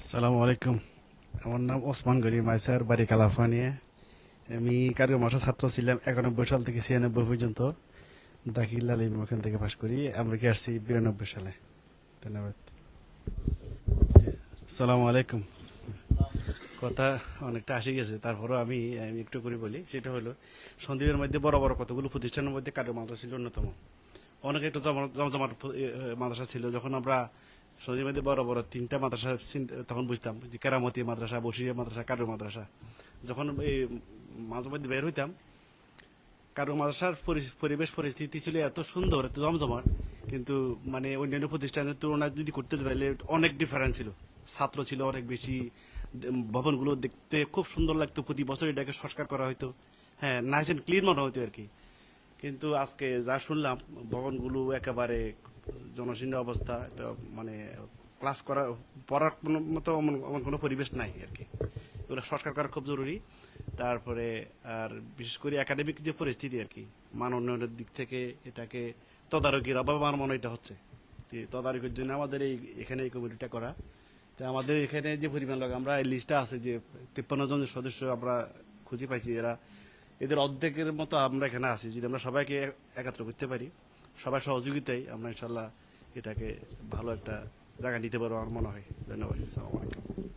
সালামু আলাইকুম। আমার নাম ওসমান গরি মাইসার বাড়ি কালাফানিয়ে। আমি কারিগর মাস্টার ছাত্র ছিলাম একানব্বই সাল থেকে ছিয়ানব্বই পর্যন্ত। দাখিল ওখান থেকে পাশ করি। আমরা কি আসছি বিরানব্বই সালে? ধন্যবাদ। সালামু আলাইকুম। কথা অনেকটা আসে গেছে তারপরও আমি আমি একটু করে বলি। সেটা হলো সন্দীপের মধ্যে বড় বড় কতগুলো প্রতিষ্ঠানের মধ্যে কারিগর মাদ্রাসা ছিল অন্যতম। অনেক একটু জমা- এ, মাদ্রাসা ছিল। যখন আমরা সৌদি মধ্যে বড় বড় তিনটা মাদ্রাসা তখন বুঝতাম যে কেরামতি মাদ্রাসা, বসিরিয়া মাদ্রাসা, কারু মাদ্রাসা। যখন এই মাঝে মধ্যে বের হইতাম, কারু মাদ্রাসার পরি- পরিবেশ পরিস্থিতি ছিল এত সুন্দর, এত জমজমাট, কিন্তু মানে অন্যান্য প্রতিষ্ঠানের তুলনায় যদি করতে তাহলে অনেক ডিফারেন্স ছিল। ছাত্র ছিল অনেক বেশি, ভবনগুলো দেখতে খুব সুন্দর লাগতো, প্রতি বছর এটাকে সংস্কার করা হতো হ্যাঁ নাইস অ্যান্ড ক্লিন মনে হতো আর কি। কিন্তু আজকে যা শুনলাম, ভবনগুলো একেবারে জনশীর্ণ অবস্থা, এটা মানে ক্লাস করা, পড়ার কোনো মতো এমন কোনো পরিবেশ নাই আর কি। এগুলো সংস্কার করা খুব জরুরি। তারপরে আর বিশেষ করে একাডেমিক যে পরিস্থিতি আর কি, মান উন্নয়নের দিক থেকে এটাকে তদারকির অভাব আমার মনে এটা হচ্ছে। তদারকির জন্য আমাদের এই, এখানে এই কমিটিটা করা। তো আমাদের এখানে যে পরিমাণ লোক, আমরা এই লিস্টটা আছে যে তিপ্পান্ন জন সদস্য আমরা খুঁজে পাইছি, এরা, এদের অর্ধেকের মতো আমরা এখানে আছি। যদি আমরা সবাইকে একাত্র করতে পারি সবার সহযোগিতায় আমরা ইনশাল্লাহ এটাকে ভালো একটা জায়গা নিতে পারব আমার মনে হয়। ধন্যবাদ আসসালামু আলাইকুম।